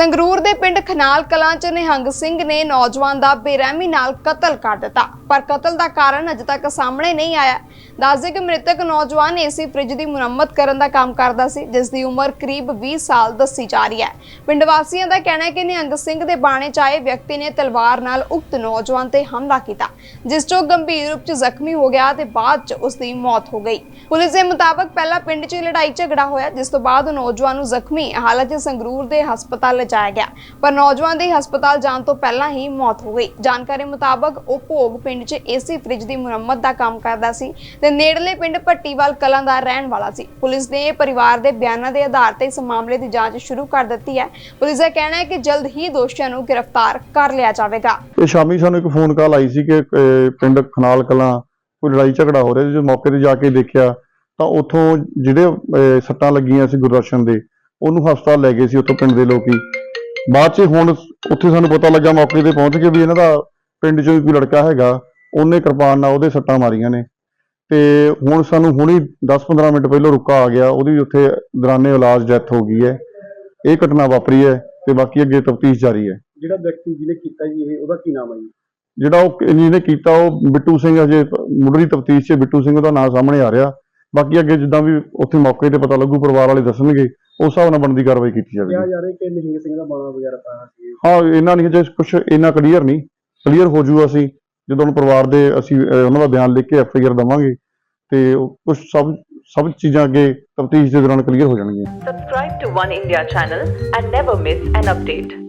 ਸੰਗਰੂਰ ਦੇ ਪਿੰਡ ਖਨਾਲ ਕਲਾਂ ਚ ਨਿਹੰਗ ਸਿੰਘ ਨੇ ਨੌਜਵਾਨ ਦਾ ਬੇਰਹਿਮੀ ਨਾਲ ਕਤਲ ਕਰ ਦਿੱਤਾ। ਪਰ ਕਤਲ ਦਾ ਕਾਰਨ ਅਜੇ ਤੱਕ ਸਾਹਮਣੇ ਨਹੀਂ ਆਇਆ। ਦੱਸਦੇ ਕਿ ਮ੍ਰਿਤਕ ਨੌਜਵਾਨ ਏਸੀ ਫ੍ਰਿਜ ਦੀ ਮੁਰੰਮਤ ਕਰਨ ਦਾ ਕੰਮ ਕਰਦਾ ਸੀ, ਜਿਸ ਦੀ ਉਮਰ ਕਰੀਬ 20 ਸਾਲ ਦੱਸੀ ਜਾ ਰਹੀ ਹੈ। ਪਿੰਡ ਵਾਸੀਆਂ ਦਾ ਕਹਿਣਾ ਹੈ ਕਿ ਨਿਹੰਗ ਸਿੰਘ ਦੇ ਬਾਣੇ ਚ ਵਿਅਕਤੀ ਨੇ ਤਲਵਾਰ ਨਾਲ ਉਕਤ ਨੌਜਵਾਨ ਤੇ ਹਮਲਾ ਕੀਤਾ, ਜਿਸ ਚੋਂ ਗੰਭੀਰ ਰੂਪ ਚ ਜ਼ਖਮੀ ਹੋ ਗਿਆ ਤੇ ਬਾਅਦ ਚ ਉਸ ਦੀ ਮੌਤ ਹੋ ਗਈ। ਪੁਲਿਸ ਦੇ ਮੁਤਾਬਕ ਪਹਿਲਾਂ ਪਿੰਡ 'ਚ ਲੜਾਈ ਝਗੜਾ ਹੋਇਆ, ਜਿਸ ਤੋਂ ਬਾਅਦ ਨੌਜਵਾਨ ਨੂੰ ਜ਼ਖਮੀ ਹਾਲਤ 'ਚ ਸੰਗਰੂਰ ਦੇ ਹਸਪਤਾਲ ਲਿਜਾਇਆ ਗਿਆ, ਪਰ ਨੌਜਵਾਨ ਦੀ ਹਸਪਤਾਲ ਜਾਣ ਤੋਂ ਪਹਿਲਾਂ ਹੀ ਮੌਤ ਹੋ ਗਈ। ਜਾਣਕਾਰੀ ਮੁਤਾਬਕ ਉਹ ਭੋਗ ਪਿੰਡ 'ਚ ਏਸੀ ਫ੍ਰਿਜ ਦੀ ਮੁਰੰਮਤ ਦਾ ਕੰਮ ਕਰਦਾ ਸੀ ਤੇ ਨੇੜਲੇ ਪਿੰਡ ਭੱਟੀਵਾਲ ਕਲਾਂ ਦਾ ਰਹਿਣ ਵਾਲਾ ਸੀ। ਪੁਲਿਸ ਨੇ ਪਰਿਵਾਰ ਦੇ ਬਿਆਨਾਂ ਦੇ ਆਧਾਰ ਤੇ ਇਸ ਮਾਮਲੇ ਦੀ ਜਾਂਚ ਸ਼ੁਰੂ ਕਰ ਦਿੱਤੀ ਹੈ। ਪੁਲਿਸ ਦਾ ਕਹਿਣਾ ਹੈ ਕਿ ਜਲਦ ਹੀ ਦੋਸ਼ੀਆਂ ਨੂੰ ਗ੍ਰਿਫਤਾਰ ਕਰ ਲਿਆ ਜਾਵੇਗਾ। ਤੇ ਸ਼ਾਮੀ ਸਾਨੂੰ ਇੱਕ ਫੋਨ ਕਾਲ ਆਈ ਸੀ ਕਿ ਅਹ, ਪਿੰਡ ਖਨਾਲ ਕਲਾਂ ਕੋਈ ਲੜਾਈ ਝਗੜਾ ਹੋ ਰਿਹਾ ਸੀ। ਜਦੋਂ ਮੌਕੇ ਤੇ ਜਾ ਕੇ ਦੇਖਿਆ ਤਾਂ ਉੱਥੋਂ ਜਿਹੜੇ ਅਹ, ਸੱਟਾਂ ਲੱਗੀਆਂ ਸੀ ਗੁਰਦਰਸ਼ਨ ਦੇ ਉਹਨੂੰ ਹਸਪਤਾਲ ਲੈ ਗਏ ਸੀ ਉੱਥੋਂ ਪਿੰਡ ਦੇ ਲੋਕੀ। ਬਾਅਦ 'ਚ ਹੁਣ ਉੱਥੇ ਸਾਨੂੰ ਪਤਾ ਲੱਗਾ ਮੌਕੇ ਤੇ ਪਹੁੰਚ ਕੇ ਵੀ ਇਹਨਾਂ ਦਾ ਪਿੰਡ 'ਚੋਂ ਹੀ ਕੋਈ ਲੜਕਾ ਹੈਗਾ। ਉਹਨੇ ਕਿਰਪਾਨ ਨਾਲ ਉਹਦੇ ਸੱਟਾਂ ਮਾਰੀਆਂ ਨੇ। ਤੇ ਹੁਣ ਸਾਨੂੰ ਹੁਣੀ 10-15 ਮਿੰਟ ਪਹਿਲਾਂ ਰੁਕਾ ਆ ਗਿਆ ਉਹਦੀ ਉੱਥੇ ਦੌਰਾਨੇ ਇਲਾਜ ਡੈਥ ਹੋ ਗਈ ਹੈ। ਇਹ ਘਟਨਾ ਵਾਪਰੀ ਹੈ ਤੇ ਬਾਕੀ ਅੱਗੇ ਤਫਤੀਸ਼ ਜਾਰੀ ਹੈ। ਜਿਹੜਾ ਵਿਅਕਤੀ ਜਿਹਨੇ ਕੀਤਾ ਜੀ ਇਹ ਉਹਦਾ ਕੀ ਨਾਮ ਹੈ ਜੀ? ਜਿਹੜਾ ਉਹ ਜਿਹਨੇ ਕੀਤਾ ਉਹ ਬਿੱਟੂ ਸਿੰਘ ਅਜੇ ਮੁੱਢਲੀ ਤਫਤੀਸ਼ 'ਚ ਬਿੱਟੂ ਸਿੰਘ ਦਾ ਨਾਮ ਸਾਹਮਣੇ ਆ ਰਿਹਾ। ਬਾਕੀ ਅੱਗੇ ਜਿੱਦਾਂ ਵੀ ਉੱਥੇ ਮੌਕੇ ਤੇ ਪਤਾ ਲੱਗੂ ਪਰਿਵਾਰ ਵਾਲੇ ਦੱਸਣਗੇ ਉਸ ਹਿਸਾਬ ਨਾਲ ਬਣਦੀ ਕਾਰਵਾਈ ਕੀਤੀ ਕਿਹਾ ਜਾਵੇਗੀ ਜਾ ਰਿਹਾ ਕਿ ਨਿਹੰਗ ਸਿੰਘ ਦਾ ਬਾਣਾ ਵਗੈਰਾ ਪਾਇਆ ਸੀ। ਹਾਂ ਇਹਨਾਂ ਨਹੀਂ ਜੇ ਕੁਝ ਇੰਨਾ ਕਲੀਅਰ ਨਹੀਂ। ਕਲੀਅਰ ਹੋ ਜੂ ਅਸੀਂ ਜਦੋਂ ਹੁਣ ਪਰਿਵਾਰ ਦੇ ਅਸੀਂ ਉਹਨਾਂ ਦਾ ਬਿਆਨ ਲਿਖ ਕੇ ਐਫ ਆਈ ਆਰ ਦਵਾਂਗੇ ਤੇ ਕੁਝ ਸਭ ਸਭ ਚੀਜ਼ਾਂ ਅੱਗੇ ਤਫਤੀਸ਼ ਦੇ ਦੌਰਾਨ ਕਲੀਅਰ ਹੋ ਜਾਣਗੀਆਂ Subscribe to One India channel and never miss an update.